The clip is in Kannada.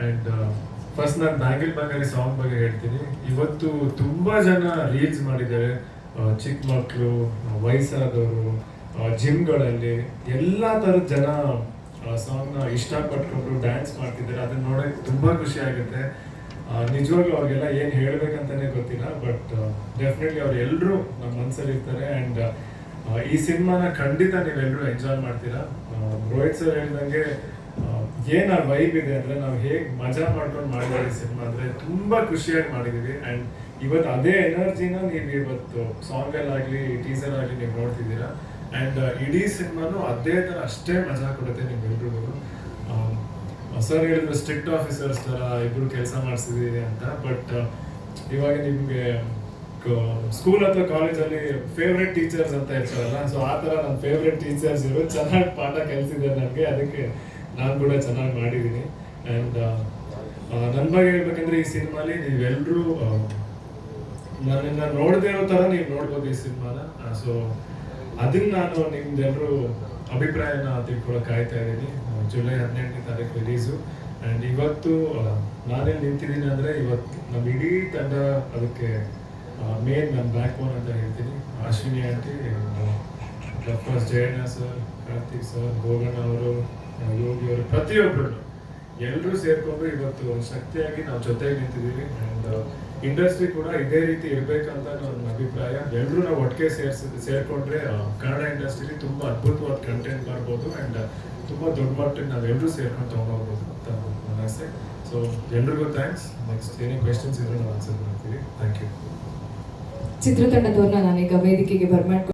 ಆ್ಯಂಡ್ ಫಸ್ಟ್ ನಾನು ಬ್ಯಾಂಗಲ್ ಬಂಗಾರಿ ಸಾಂಗ್ ಬಗ್ಗೆ ಹೇಳ್ತೀನಿ. ಇವತ್ತು ತುಂಬ ಜನ ರೀಲ್ಸ್ ಮಾಡಿದ್ದಾರೆ. ಚಿಕ್ಕ ಮಕ್ಕಳು ವಯಸ್ಸಾದವರು ಜಿಮ್ಗಳಲ್ಲಿ ಎಲ್ಲ ಥರದ ಜನ ಸಾಂಗ್ನ ಇಷ್ಟಪಟ್ಕೊಂಡು ಡ್ಯಾನ್ಸ್ ಮಾಡ್ತಿದ್ದಾರೆ. ಅದನ್ನ ನೋಡೋಕ್ಕೆ ತುಂಬ ಖುಷಿ ಆಗುತ್ತೆ. ನಿಜವಾಗ್ಲೂ ಅವ್ರಿಗೆಲ್ಲ ಏನು ಹೇಳ್ಬೇಕಂತಾನೆ ಗೊತ್ತಿಲ್ಲ ಬಟ್ ಡೆಫಿನೆಟ್ಲಿ ಅವ್ರು ಎಲ್ಲರೂ ನಮ್ಮ ಮನಸ್ಸಲ್ಲಿ ಇರ್ತಾರೆ ಆ್ಯಂಡ್ ಈ ಸಿನಿಮಾನ ಖಂಡಿತ ನೀವೆಲ್ಲರೂ ಎಂಜಾಯ್ ಮಾಡ್ತೀರಾ. ರೋಹಿತ್ ಸರ್ ಹೇಳ್ದಂಗೆ ಏನ್ ಆ ವೈಬ್ ಇದೆ ಅಂದ್ರೆ ನಾವು ಹೇಗ್ ಮಜಾ ಮಾಡ್ಕೊಂಡು ಮಾಡಿದ್ರೆ ಸಿನಿಮಾ ಅಂದ್ರೆ ತುಂಬಾ ಖುಷಿಯಾಗಿ ಮಾಡಿದೀವಿ. ಅಂಡ್ ಇವತ್ತು ಅದೇ ಎನರ್ಜಿನ ನೀವು ಇವತ್ತು ಸಾಂಗ್ ಅಲ್ಲಾಗ್ಲಿ ಟೀಸರ್ ಆಗ್ಲಿ ನೀವು ನೋಡ್ತಿದ್ದೀರಾ. ಅಂಡ್ ಇಡೀ ಸಿನಿಮಾನು ಅದೇ ತರ ಅಷ್ಟೇ ಮಜಾ ಕೊಡುತ್ತೆ ನಿಮ್ಗೆಲ್ರಿಗೂ ಸರ್ ಹೇಳಿದ್ರು ಸ್ಟ್ರಿಕ್ಟ್ ಆಫೀಸರ್ಸ್ ತರ ಇಬ್ರು ಕೆಲಸ ಮಾಡಿಸಿದೀವಿ ಅಂತ. ಬಟ್ ಇವಾಗ ನಿಮ್ಗೆ ಸ್ಕೂಲ್ ಅಥವಾ ಕಾಲೇಜಲ್ಲಿ ಫೇವ್ರೆಟ್ ಟೀಚರ್ಸ್ ಅಂತ ಇರ್ತಾರಲ್ಲ ಸೊ ಆ ಥರ ನನ್ನ ಫೇವ್ರೆಟ್ ಟೀಚರ್ಸ್ ಇವರು ಚೆನ್ನಾಗಿ ಪಾಠ ಕಲಿಸಿದ್ದಾರೆ ನನಗೆ. ಅದಕ್ಕೆ ನಾನು ಕೂಡ ಚೆನ್ನಾಗಿ ಮಾಡಿದ್ದೀನಿ ಆ್ಯಂಡ್ ನನ್ನ ಬಗ್ಗೆ ಹೇಳ್ಬೇಕಂದ್ರೆ ಈ ಸಿನಿಮಾಲಿ ನೀವೆಲ್ಲರೂ ನನ್ನನ್ನು ನೋಡದೇ ಇರೋ ಥರ ನೀವು ನೋಡ್ಬೋದು ಈ ಸಿನಿಮಾನ. ಸೊ ಅದನ್ನ ನಾನು ನಿಮ್ದೆಲ್ಲರೂ ಅಭಿಪ್ರಾಯನ ತಿಳ್ಕೊಳಕ್ ಕಾಯ್ತಾ ಇದ್ದೀನಿ. ಜುಲೈ ಹದಿನೆಂಟನೇ ತಾರೀಕು ರಿಲೀಸು ಆ್ಯಂಡ್ ಇವತ್ತು ನಾನೇನು ನಿಂತಿದ್ದೀನಿ ಅಂದರೆ ಇವತ್ತು ನಮ್ಮ ಇಡೀ ತಂಡ ಅದಕ್ಕೆ ಮೇನ್ ನನ್ನ ಬ್ಯಾಕ್ ಓನ್ ಅಂತ ಹೇಳ್ತೀನಿ. Ashwini aunty doctor Jayanna sir Karthik sir Goganna ಅವರು ಯೋಗಿ ಅವರು ಪ್ರತಿಯೊಬ್ಬರು ಎಲ್ಲರೂ ಸೇರ್ಕೊಂಡು ಇವತ್ತು ಶಕ್ತಿಯಾಗಿ ನಾವು ಜೊತೆಗೆ ನಿಂತಿದ್ದೀವಿ. ಆ್ಯಂಡ್ ಇಂಡಸ್ಟ್ರಿ ಕೂಡ ಇದೇ ರೀತಿ ಇರಬೇಕಂತ ನನ್ನ ಅಭಿಪ್ರಾಯ. ಎಲ್ಲರೂ ನಾವು ಒಟ್ಟಿಗೆ ಸೇರ್ಸಿ, ಸೇರ್ಕೊಂಡ್ರೆ ಕನ್ನಡ ಇಂಡಸ್ಟ್ರಿಲಿ ತುಂಬ ಅದ್ಭುತವಾದ ಕಂಟೆಂಟ್ ಮಾಡ್ಬೋದು ಆ್ಯಂಡ್ ತುಂಬ ದೊಡ್ಡ ಮಟ್ಟಿಗೆ ನಾವೆಲ್ಲರೂ ಸೇರ್ಕೊಂಡು ತೊಗೊಂಡೋಗ್ಬೋದು ಅಂತ ನನ್ನ ಆಸೆ ಸೊ ಎಲ್ರಿಗೂ ಥ್ಯಾಂಕ್ಸ್ ನೆಕ್ಸ್ಟ್ ಏನೇ ಕ್ವೆಶನ್ಸ್ ಇದ್ರೆ ನಾವು ಆನ್ಸರ್ ಮಾಡ್ತೀವಿ. ಥ್ಯಾಂಕ್ ಯು ಚಿತ್ರತಂಡದವ್ರನ್ನ ನಾನೀಗ ವೇದಿಕೆಗೆ ಬರ್ಮಾಡ್ಕೊಂಡು